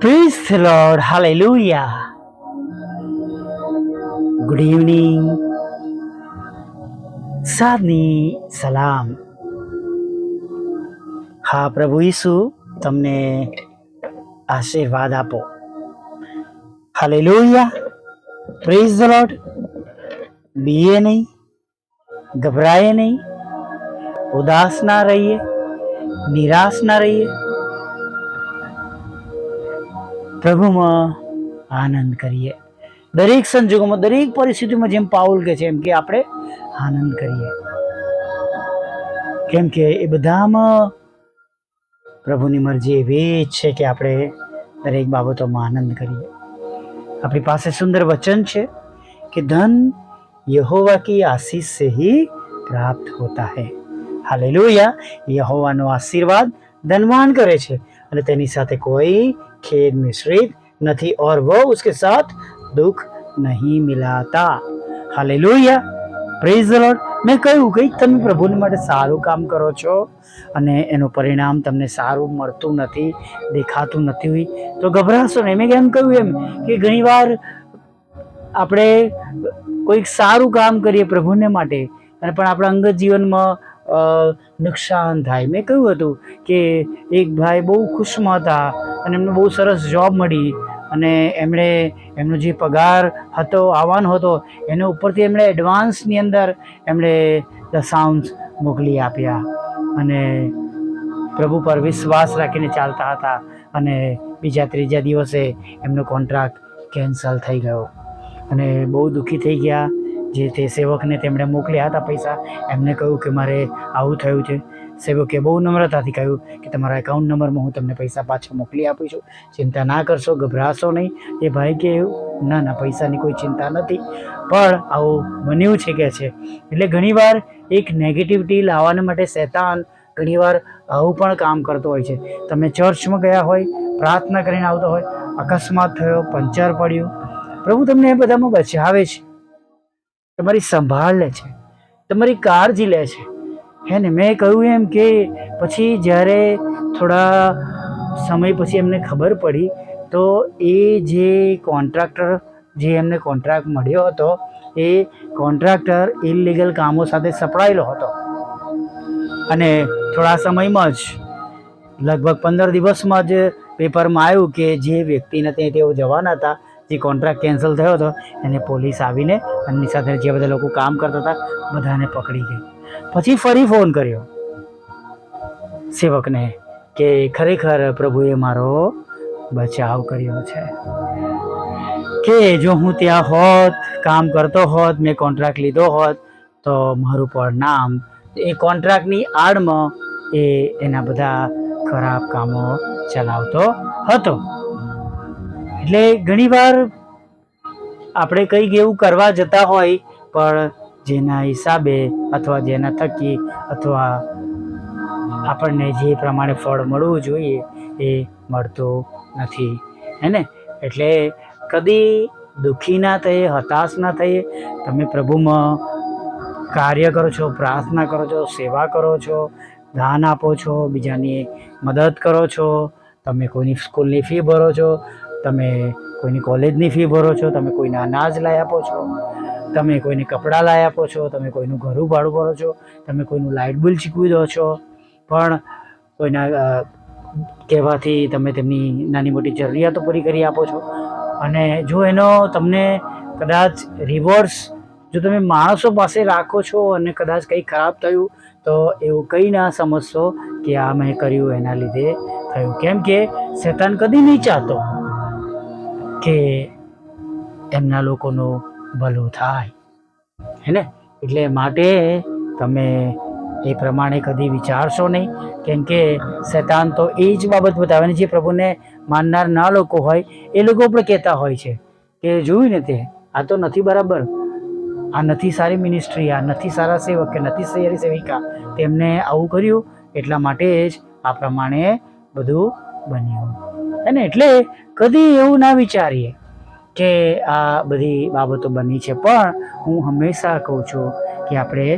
Praise the Lord. Hallelujah. Good evening સાદની સલામ હા, પ્રભુ ઈસુ, તમને આશીર્વાદ આપો. હાલેલુયા પ્રેઝ ધ લોર્ડ બીએ નહીં ગભરાએ નહીં. ઉદાસ ના રહીએ, નિરાશ ના રહીએ. પ્રભુમાં આનંદ કરીએ. દરેક સંજોગોમાં, દરેક પરિસ્થિતિમાં જેમ પાઉલ કે છે એમ કે આપણે આનંદ કરીએ. કેમ કે એ બધામાં પ્રભુની મરજી એવી જ છે કે આપણે દરેક બાબતોમાં આનંદ કરીએ. આપણી પાસે સુંદર વચન છે કે ધન યહોવા કી આશીષ સે હી પ્રાપ્ત હોતા હૈ. હાલેલુયા. યહોવાનો આશીર્વાદ ધનવાન કરે છે. અને તેની સાથે કોઈ ખેદ મિશ્રિત નથી ઓર વો ઉસકે સાથ દુઃખ નહીં મિલાતા. હાલે લોહિયા પ્રેઝ લોર્ડ મેં કહ્યું કંઈક તમે પ્રભુને માટે સારું કામ કરો છો અને એનું પરિણામ તમને સારું મળતું નથી, દેખાતું નથી. હોય તો ગભરાશો ને મેં એમ કહ્યું એમ કે ઘણીવાર આપણે કોઈક સારું કામ કરીએ પ્રભુને માટે, અને પણ આપણા અંગત જીવનમાં નુકસાન થાય. મેં કહ્યું હતું કે એક ભાઈ બહુ ખુશમાં હતા અને એમને બહુ સરસ જોબ મળી અને એમણે એમનો જે પગાર હતો, આવવાનો હતો, એના ઉપરથી એમણે એડવાન્સની અંદર એમણે દશાંશ મોકલી આપ્યા. અને પ્રભુ પર વિશ્વાસ રાખીને ચાલતા હતા અને બીજા ત્રીજા દિવસે એમનો કોન્ટ્રાક્ટ કેન્સલ થઈ ગયો. અને બહુ દુઃખી થઈ ગયા. જે તે સેવકને તેમણે મોકલ્યા હતા પૈસા, એમને કહ્યું કે મારે આવું થયું છે. સેવકે બહુ નમ્રતાથી કહ્યું કે તમારા એકાઉન્ટ નંબરમાં હું તમને પૈસા પાછા મોકલી આપું છું. ચિંતા ના કરશો, ગભરાશો નહીં. એ ભાઈ કે ના ના, પૈસાની કોઈ ચિંતા નથી. પણ આવું બન્યું છે કે છે. એટલે ઘણીવાર એક નેગેટિવિટી લાવવાને માટે શેતાન ઘણીવાર આવું પણ કામ કરતો હોય છે. તમે ચર્ચમાં ગયા હોય, પ્રાર્થના કરીને આવતો હોય, અકસ્માત થયો, પંચર પડ્યું. પ્રભુ તમને એ બધામાં બચાવે છે. તમારી સંભાળ લે છે, તમારી કાળજી લે છે. હે ને, મેં કહ્યું એમ કે પછી જ્યારે થોડા સમય પછી એમને ખબર પડી, તો એ જે કોન્ટ્રાક્ટર, જે એમને કોન્ટ્રાક્ટ મળ્યો હતો, એ કોન્ટ્રાક્ટર ઇલીગલ કામો સાથે સપડાયેલો હતો. અને થોડા સમયમાં જ, લગભગ પંદર દિવસમાં જ પેપરમાં આવ્યું કે જે વ્યક્તિને ત્યાં તેઓ જવાના હતા જે કોન્ટ્રાક્ટ કેન્સલ થયો હતો, એને પોલીસ આવીને એમની સાથે જે બધા લોકો કામ કરતા હતા, બધાને પકડી ગઈ. પછી ફરી ફોન કર્યો. સેવકને કે ખરેખર પ્રભુએ મારો બચાવ કર્યો છે. કે જો હું ત્યાં હોત, કામ કરતો હોત, મેં કોન્ટ્રાક્ટ લીધો હોત, તો મારું પણ નામ એ કોન્ટ્રાક્ટની આડમાં એ એના બધા ખરાબ કામો ચલાવતો હતો. એટલે ઘણીવાર આપણે કંઈક એવું કરવા જતા હોય, પણ જેના હિસાબે અથવા જેના થકી અથવા આપણને જે પ્રમાણે ફળ મળવું જોઈએ એ મળતું નથી. હે એટલે કદી દુઃખી ના થઈએ, હતાશ ના થઈએ. તમે પ્રભુમાં કાર્ય કરો છો, પ્રાર્થના કરો છો, સેવા કરો છો, દાન આપો છો, બીજાની મદદ કરો છો, તમે કોઈની સ્કૂલની ફી ભરો છો તમે કોઈની કોલેજની ફી ભરો છો, તમે કોઈને અનાજ લાવી આપો છો, તમે કોઈને કપડાં લાવી આપો છો, તમે કોઈનું ઘરું ભાડું ભરો છો, તમે કોઈનું લાઇટ બિલ ચૂકવી દો છો. પણ કોઈના કહેવાથી તમે તેમની નાની મોટી જરૂરિયાતો પૂરી કરી આપો છો. અને જો એનો તમને કદાચ રિવર્સ જો તમે માણસો પાસે રાખો છો અને કદાચ કંઈ ખરાબ થયું, તો એવું કંઈ ના સમજશો કે આ મેં કર્યું, એના લીધે થયું. કેમ કે શેતાન કદી નહીં ચાહતો. કે એમના લોકોનું ભલું થાય. હે ને? એટલે માટે તમે એ પ્રમાણે કદી વિચારશો નહીં. કેમ કે શૈતાન તો એ જ બાબત બતાવે ને જે પ્રભુને માનનાર ના લોકો હોય, એ લોકો પણ કહેતા હોય છે કે જોયું ને તે? આ તો નથી બરાબર. આ નથી સારી મિનિસ્ટ્રી આ નથી સારા સેવક કે નથી સારી સેવિકા. તેમને આવું કર્યું. એટલા માટે જ આ પ્રમાણે બધું બન્યું. અને એટલે કદી એવું ના વિચારીએ કે આ બધી બાબતો બની છે. પણ હું હંમેશા કહું છું કે આપણે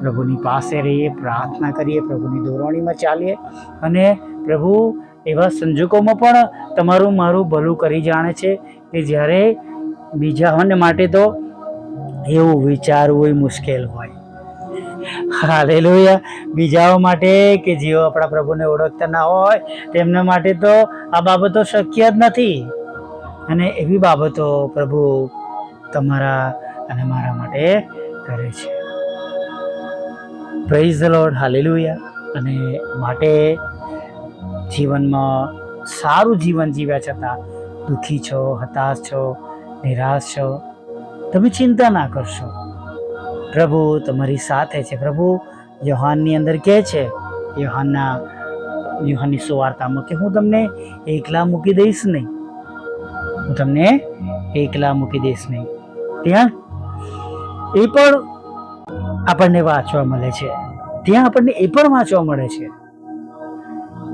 પ્રભુની પાસે રહીએ, પ્રાર્થના કરીએ, પ્રભુની દોરવણીમાં ચાલીએ અને પ્રભુ એવા સંજોગોમાં પણ તમારું મારું ભલું કરી જાણે છે કે જ્યારે બીજાઓને માટે તો એવું વિચારવું મુશ્કેલ હોય. હાલેલુયા. બીજાઓ માટે કે જેઓ આપણા પ્રભુને ઓળખતા ના હોય, તેમના માટે તો આ બાબતો શક્ય જ નથી. અને એવી બાબતો પ્રભુ તમારા અને મારા માટે કરે છે. Praise the lord hallelujah. અને માટે જીવનમાં સારું જીવન જીવ્યા છતાં દુઃખી છો, હતાશ છો, નિરાશ છો. તમે ચિંતા ના કરશો. પ્રભુ તમારી સાથે છે. પ્રભુ, યોહાનની અંદર કહે છે, યોહાનના, યોહાનની સુવાર્તામાં કે હું તમને એકલા મૂકી દઈશ નહીં. હું તમને એકલા મૂકી દઈશ નહીં. ત્યાં, એ પણ આપણને વાંચવા મળે છે. ત્યાં આપણને એ પણ વાંચવા મળે છે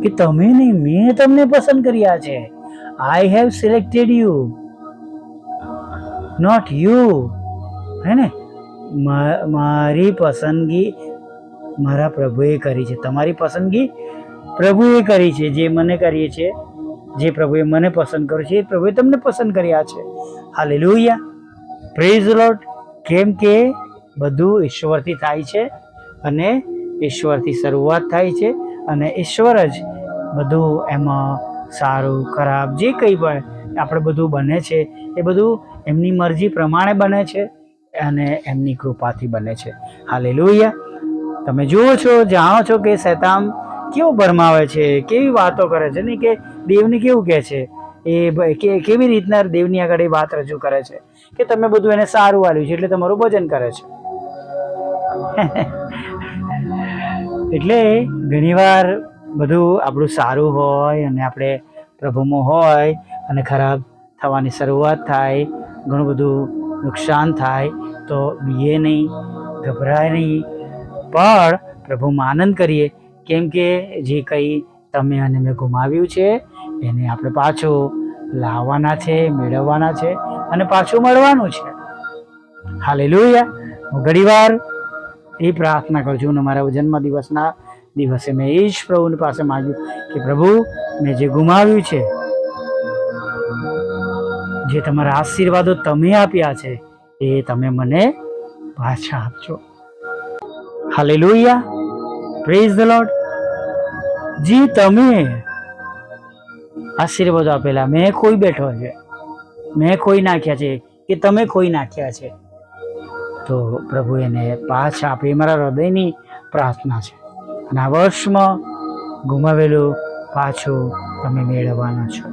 કે તમે નહીં, મેં તમને પસંદ કર્યા છે. I have selected you not you હે ને? મારી પસંદગી મારા પ્રભુએ કરી છે. તમારી પસંદગી પ્રભુએ કરી છે, જે મને કરીએ છે, જે પ્રભુએ મને પસંદ કર્યું છે, એ પ્રભુએ તમને પસંદ કર્યા છે. હાલેલુયા. પ્રેઝ લોટ કેમ કે બધું ઈશ્વરથી થાય છે અને ઈશ્વરથી શરૂઆત થાય છે અને ઈશ્વર જ બધું એમાં સારું, ખરાબ, જે કંઈ પણ આપણે બધું બને છે, એ બધું એમની મરજી પ્રમાણે બને છે. અને એમની કૃપાથી બને છે. હાલેલુયા. તમે જુઓ છો, જાણો છો કે શૈતાન કેવું ભરમાવે છે, કેવી વાતો કરે છે, ને કે દેવને કેવું કહે છે? એ કેવી રીતના દેવની આગળ એ વાત રજૂ કરે છે? કે તમે બધું એને સારું આવ્યું છે, એટલે તમારું ભજન કરે છે. એટલે ઘણીવાર બધું આપણું સારું હોય અને આપણે પ્રભુમાં હોય અને ખરાબ થવાની શરૂઆત થાય, ઘણું બધું નુકસાન થાય તો બીએ નહીં, ગભરાય નહીં. પણ પ્રભુમાં આનંદ કરીએ, કેમ કે જે કંઈ તમે અને મેં ગુમાવ્યું છે, એને આપણે પાછું લાવવાના છે, મેળવવાના છે અને પાછું મળવાનું છે. હાલેલુયા. હું ઘણીવાર એ પ્રાર્થના કરું છું અને મારા જન્મદિવસના દિવસે મેં એ જ પ્રભુની પાસે માગ્યું કે પ્રભુ, મેં જે ગુમાવ્યું છે જે તમારા આશીર્વાદો તમે આપ્યા છે, એ તમે મને પાછા આપજો. હાલે લોહિયા પ્રેઝ ધ લોર્ડ જે, તમે આશીર્વાદો આપેલા. મેં કોઈ બેઠો છે. મેં કોઈ નાખ્યા છે કે તમે કોઈ નાખ્યા છે. તો પ્રભુ એને પાછા આપે. મારા હૃદયની પ્રાર્થના છે. અને આ વર્ષમાં ગુમાવેલું પાછું તમે મેળવવાના છો.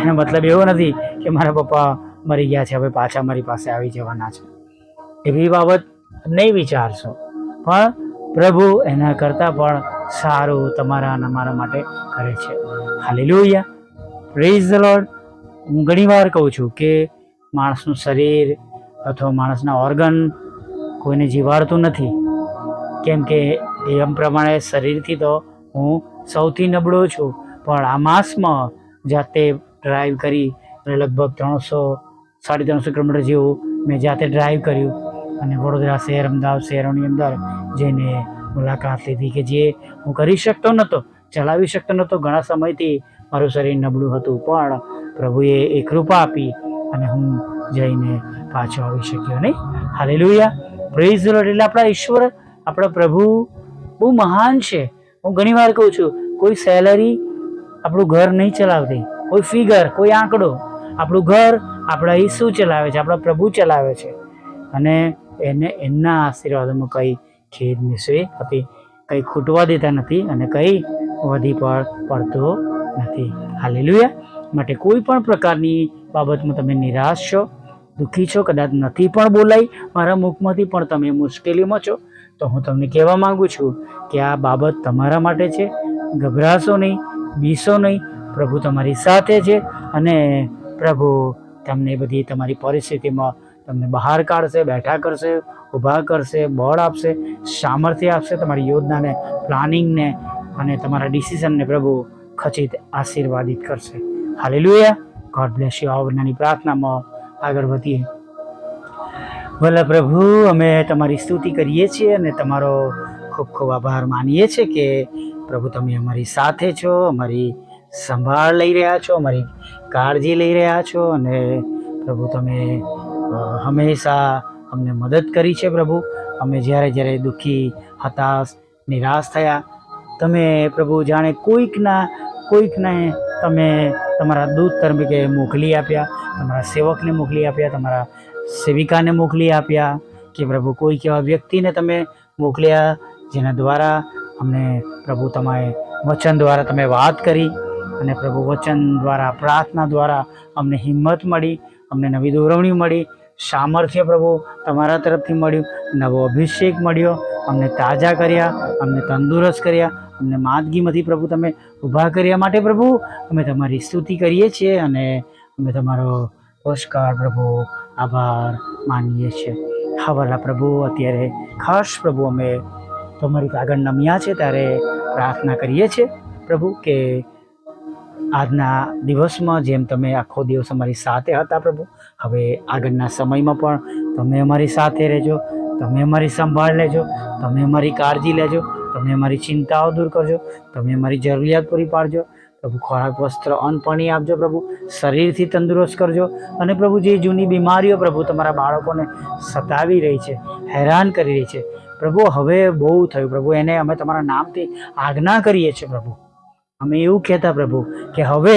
એનો મતલબ એવો નથી કે મારા પપ્પા મરી ગયા છે, હવે પાછા મારી પાસે આવી જવાના છે. એવી બાબત નહીં વિચારશો. પણ પ્રભુ એના કરતાં પણ સારું તમારા અને મારા માટે કરે છે. હાલેલુયા. પ્રેઝ ધ લોર્ડ હું ઘણીવાર કહું છું કે માણસનું શરીર અથવા માણસના ઓર્ગન કોઈને જીવાડતું નથી. કેમ કે એમ પ્રમાણે શરીરથી તો હું સૌથી નબળો છું. પણ આ માસમાં જાતે ડ્રાઈવ કરી અને લગભગ ત્રણસો, સાડી ત્રણસો કિલોમીટર જેવું મેં જાતે ડ્રાઈવ કર્યું. અને વડોદરા શહેર, અમદાવાદ શહેરોની અંદર જઈને મુલાકાત લીધી કે જે હું કરી શકતો નહોતો, ચલાવી શકતો નહોતો, ઘણા સમયથી મારું શરીર નબળું હતું. પણ પ્રભુએ એ કૃપા આપી અને હું જઈને પાછો આવી શક્યો નહીં. હાલેલુયા પ્રેઝ લોર્ડ એટલે આપણા ઈશ્વર, આપણા પ્રભુ બહુ મહાન છે. હું ઘણીવાર કહું છું, કોઈ સેલરી આપણું ઘર નહીં ચલાવતી, કોઈ ફિગર કોઈ આંકડો આપણું ઘર આપણા ઈસુ ચલાવે છે, આપણા પ્રભુ ચલાવે છે. અને એને એમના આશીર્વાદોમાં કંઈ ખેદ મિશ્રી હતી કંઈ ખૂટવા દેતા નથી અને કંઈ વધી પણ પડતો નથી. હાલેલુયા. માટે કોઈ પણ પ્રકારની બાબતમાં તમે નિરાશ છો, દુઃખી છો, કદાચ નથી પણ બોલાઈ મારા મુખમાંથી, પણ તમે મુશ્કેલીમાં છો, તો હું તમને કહેવા માગું છું કે આ બાબત તમારા માટે છે. ગભરાશો નહીં બીસો નહીં. પ્રભુ તમારી સાથે છે અને પ્રભુ, તમને બધી તમારી પરિસ્થિતિમાં તમને બહાર કાઢશે, બેઠા કરશે, ઊભા કરશે, બળ આપશે, સામર્થ્ય આપશે તમારી યોજનાને, પ્લાનિંગને અને તમારા ડિસિઝનને પ્રભુ ખચિત આશીર્વાદિત કરશે. હાલેલુયા. ગોડ બ્લેસ યુ આવનાની પ્રાર્થનામાં આગળ વધીએ. ભલે પ્રભુ, અમે તમારી સ્તુતિ કરીએ છીએ અને તમારો ખૂબ ખૂબ આભાર માનીએ છીએ કે પ્રભુ, તમે અમારી સાથે છો, અમારી સંભાળ લઈ રહ્યા છો અમારી કાળજી લઈ રહ્યા છો અને પ્રભુ તમે હંમેશા અમને મદદ કરી છે પ્રભુ. અમે જ્યારે જ્યારે દુઃખી, હતાશ, નિરાશ થયા, તમે પ્રભુ જાણે કોઈકના, કોઈકને તમે તમારા દૂત તરીકે મોકલી આપ્યા, તમારા સેવકને મોકલી આપ્યા, તમારા સેવિકાને મોકલી આપ્યા કે પ્રભુ કોઈક એવા વ્યક્તિને તમે મોકલ્યા જેના દ્વારા અમને પ્રભુ તમારે વચન દ્વારા તમે વાત કરી. અને પ્રભુ વચન દ્વારા, પ્રાર્થના દ્વારા અમને હિંમત મળી, અમને નવી દોરવણી મળી. સામર્થ્ય પ્રભુ તમારા તરફથી મળ્યું, નવો અભિષેક મળ્યો, અમને તાજા કર્યા, અમને તંદુરસ્ત કર્યા, અમને માદગીમાંથી પ્રભુ તમે ઊભા કર્યા માટે પ્રભુ, અમે તમારી સ્તુતિ કરીએ છીએ અને અમે તમારો પુરસ્કાર પ્રભુ આભાર માનીએ છીએ. હવાલા પ્રભુ, અત્યારે ખાસ પ્રભુ અમે તમારી આગળ નમ્યા છે, ત્યારે પ્રાર્થના કરીએ છીએ પ્રભુ કે આજના દિવસમાં જેમ તમે આખો દિવસ અમારી સાથે હતા પ્રભુ, હવે આગળના સમયમાં પણ તમે અમારી સાથે રહેજો, તમે અમારી સંભાળ લેજો, તમે અમારી કાળજી લેજો, તમે અમારી ચિંતાઓ દૂર કરજો, તમે અમારી જરૂરિયાત પૂરી પાડજો. પ્રભુ, ખોરાક, વસ્ત્ર, અન્ન, પાણી આપજો પ્રભુ, શરીરથી તંદુરસ્ત કરજો અને પ્રભુ, જે જૂની બીમારીઓ પ્રભુ તમારા બાળકોને સતાવી રહી છે, હેરાન કરી રહી છે, પ્રભુ, હવે બહુ થયું, પ્રભુ, એને અમે તમારા નામથી આજ્ઞા કરીએ છીએ પ્રભુ. અમે એવું કહેતા પ્રભુ કે હવે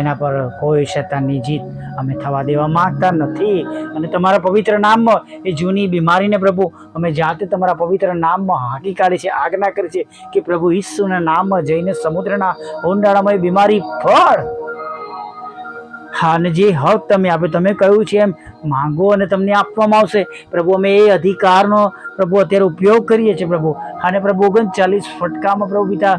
એના પર કોઈ શેતાનની જીત અમે થવા દેવા માંગતા નથી. અને તમારા પવિત્ર નામમાં એ જૂની બીમારીને પ્રભુ અમે જાતે તમારા પવિત્ર નામમાં હાંકી કાઢી છે, આજ્ઞા કરી છે કે પ્રભુ ઈસુના નામમાં જઈને સમુદ્રના ઊંડાણામાં એ બીમારી ફળ. હા, અને જે હક તમે આપ્યો, તમે કહ્યું છે એમ માંગો અને તમને આપવામાં આવશે. પ્રભુ, અમે એ અધિકારનો પ્રભુ અત્યારે ઉપયોગ કરીએ છીએ પ્રભુ. અને પ્રભુ ઓગણચાલીસ ફટકામાં પ્રભુ પિતા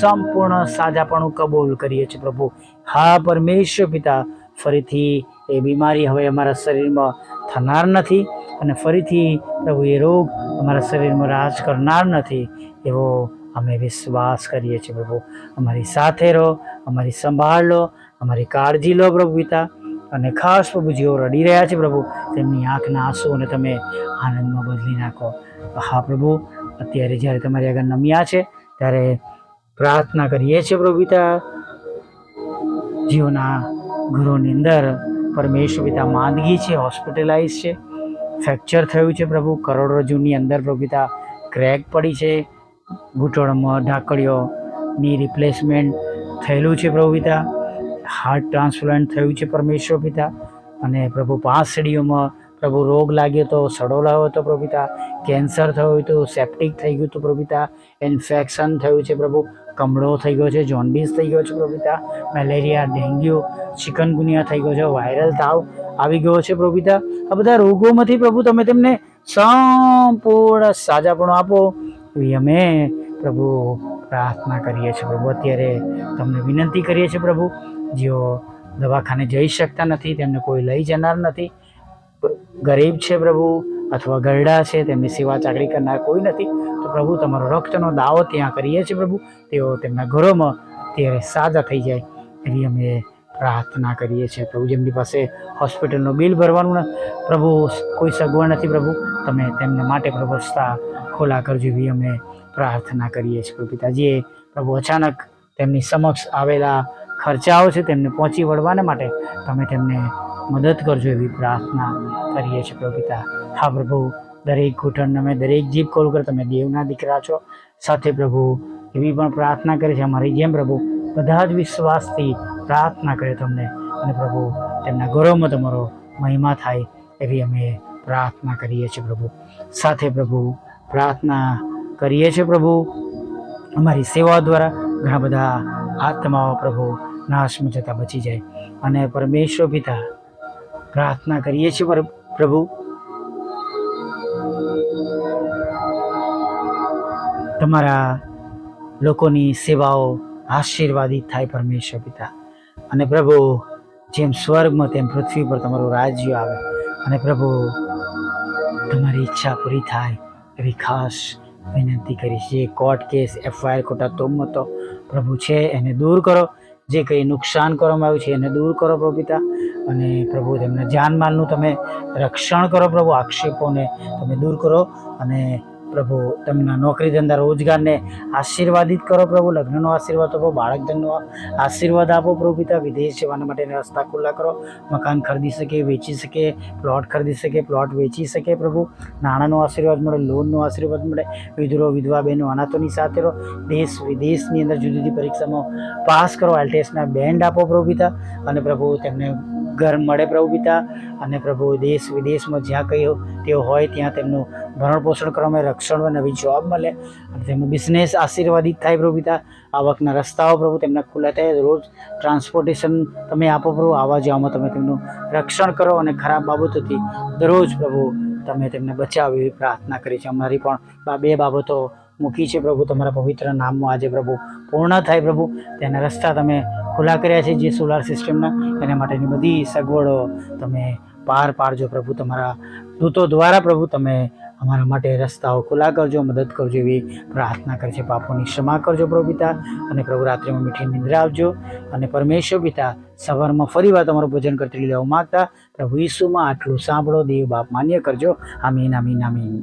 સંપૂર્ણ સાજાપણું કબૂલ કરીએ છીએ પ્રભુ. હા, પરમેશ્વર પિતા, ફરીથી એ બીમારી હવે અમારા શરીરમાં થનાર નથી અને ફરીથી પ્રભુ એ રોગ અમારા શરીરમાં રાજ કરનાર નથી એવો અમે વિશ્વાસ કરીએ છીએ પ્રભુ. અમારી સાથે રહો, અમારી સંભાળ લો, અમારી કાળજી લો પ્રભુ પિતા. અને ખાસ પ્રભુ જેઓ રડી રહ્યા છે પ્રભુ, તેમની આંખના આંસુઓને તમે આનંદમાં બદલી નાખો. હા પ્રભુ, અત્યારે જ્યારે તમારી આગળ નમ્યા છે, ત્યારે પ્રાર્થના કરીએ છીએ પ્રભુ પિતા. જીઓના ઘરોની અંદર પરમેશ્વર પિતા માંદગી છે, હોસ્પિટલાઇઝ છે, ફ્રેક્ચર થયું છે પ્રભુ કરોડરજ્જુની અંદર પ્રભુ પિતા ક્રેક પડી છે, ઘૂંટણમાં ઢાંકડીઓની રિપ્લેસમેન્ટ થયેલું છે પ્રભુ પિતા. હાર્ટ ટ્રાન્સપ્લાન્ટ થયું છે પરમેશ્વર પિતા. અને પ્રભુ પાસડીઓમાં પ્રભુ રોગ લાગ્યો તો સડો લાવ્યો હતો પ્રભુતા કેન્સર થયું હતું સેપ્ટિક થઈ ગયું હતું પ્રભુતા ઇન્ફેક્શન થયું છે પ્રભુ. કમળો થઈ ગયો છે જોન્ડિસ થઈ ગયો છે પ્રભુતા મેલેરિયા, ડેન્ગ્યુ, ચિકનગુનિયા થઈ ગયો છે, વાયરલ તાવ આવી ગયો છે પ્રભુતા આ બધા રોગોમાંથી પ્રભુ તમે તેમને સંપૂર્ણ સાજાપણું આપો. અમે પ્રભુ પ્રાર્થના કરીએ છીએ પ્રભુ. અત્યારે તમને વિનંતી કરીએ છીએ પ્રભુ જેઓ દવાખાને જઈ શકતા નથી, તેમને કોઈ લઈ જનાર નથી. ગરીબ છે પ્રભુ અથવા ગરડા છે, તેમની સેવા ચાકરી કરનાર કોઈ નથી. તો પ્રભુ, તમારો રક્તનો દાવો ત્યાં કરીએ છીએ પ્રભુ. તેઓ તેમના ઘરોમાં ત્યારે સાજા થઈ જાય એવી અમે પ્રાર્થના કરીએ છીએ પ્રભુ. જેમની પાસે હોસ્પિટલનું બિલ ભરવાનું પ્રભુ, કોઈ સગવડ નથી પ્રભુ. તમે તેમને માટે પ્રભુ રસ્તા ખોલા કરજો એવી અમે પ્રાર્થના કરીએ છીએ. પ્રભુ પિતાજીએ, પ્રભુ અચાનક તેમની સમક્ષ આવેલા ખર્ચાઓ છે તેમને પહોંચી વળવાને માટે તમે તેમને મદદ કરજો એવી પ્રાર્થના કરીએ છીએ પ્રભુ હા પ્રભુ, દરેક ઘૂંટણ અમે દરેક જીભ કોલ કર, તમે દેવના દીકરા છો. સાથે પ્રભુ, એવી પણ પ્રાર્થના કરી છે અમારી જેમ પ્રભુ, બધા જ વિશ્વાસથી પ્રાર્થના કરે તમને. અને પ્રભુ, તેમના ગૌરવમાં તમારો મહિમા થાય એવી અમે પ્રાર્થના કરીએ છીએ પ્રભુ. સાથે પ્રભુ, પ્રાર્થના કરીએ છીએ પ્રભુ. અમારી સેવા દ્વારા ઘણા બધા આત્માઓ પ્રભુ નાશમાં જતા બચી જાય. અને પરમેશ્વર પિતા પ્રાર્થના કરીએ છીએ પ્રભુ. તમારા લોકોની સેવાઓ આશીર્વાદિત થાય પરમેશ્વર પિતા. અને પ્રભુ, જેમ સ્વર્ગમાં તેમ પૃથ્વી પર તમારું રાજ્ય આવે. અને પ્રભુ, તમારી ઈચ્છા પૂરી થાય એવી ખાસ વિનંતી કરી છે કોર્ટ કેસ, એફઆઈઆર ખોટા તોમતો પ્રભુ છે, એને દૂર કરો. જે કંઈ નુકસાન કરવામાં આવ્યું છે એને દૂર કરો પ્રભુ પિતા. અને પ્રભુ તેમના જાનમાલનું તમે રક્ષણ કરો પ્રભુ આક્ષેપોને તમે દૂર કરો. અને પ્રભુ, તેમના નોકરી ધંધા રોજગારને આશીર્વાદિત કરો પ્રભુ, લગ્નનો આશીર્વાદ આપો બાળક ધનનો આશીર્વાદ આપો પ્રભુ, પિતા વિદેશ જવાના માટેના રસ્તા ખુલ્લા કરો, મકાન ખરીદી શકે, વેચી શકે, પ્લોટ ખરીદી શકે, પ્લોટ વેચી શકે પ્રભુ, નાણાંનો આશીર્વાદ મળે, લોનનો આશીર્વાદ મળે, વિધુરો, વિધવા બહેનો અનાથોની સાથે રહો, દેશ વિદેશની અંદર જુદી જુદી પરીક્ષામાં પાસ કરો એલટીએસના બેન્ડ આપો પ્રભુ, પિતા, અને પ્રભુ તેમને ઘર મળે પ્રભુ પિતા અને પ્રભુ દેશ વિદેશમાં જ્યાં કંઈ તેઓ હોય ત્યાં તેમનું ભરણ પોષણ કરવામાં રક્ષણ નવી જોબ મળે. અને તેમનું બિઝનેસ આશીર્વાદિત થાય પ્રભુ પિતા. આવકના રસ્તાઓ પ્રભુ તેમના ખુલ્લા થાય. રોજ ટ્રાન્સપોર્ટેશન તમે આપો પ્રભુ. આવવા જવામાં તમે તેમનું રક્ષણ કરો અને ખરાબ બાબતોથી દરરોજ પ્રભુ તમે તેમને બચાવો એવી પ્રાર્થના કરી છે. અમારી પણ બે બાબતો મૂકી છે પ્રભુ. તમારા પવિત્ર નામમાં આજે પ્રભુ પૂર્ણ થાય પ્રભુ. તેના રસ્તા તમે ખુલ્લા કર્યા છે જે સોલાર સિસ્ટમના એના માટેની બધી સગવડો તમે પાર પાડજો પ્રભુ. તમારા દૂતો દ્વારા પ્રભુ તમે અમારા માટે રસ્તાઓ ખુલ્લા કરજો, મદદ કરજો એવી પ્રાર્થના કરે છે. પાપોની ક્ષમા કરજો પ્રભુ પિતા અને પ્રભુ રાત્રિમાં મીઠી નિંદ્રા આપજો. અને પરમેશ્વર પિતા, સવારમાં ફરી વાર તમારું ભોજન કરતી લેવા માગતા પ્રભુ ઈસુમાં આટલું સાંભળો, દેવ બાપ માન્ય કરજો. આમીન આમીન આમીન.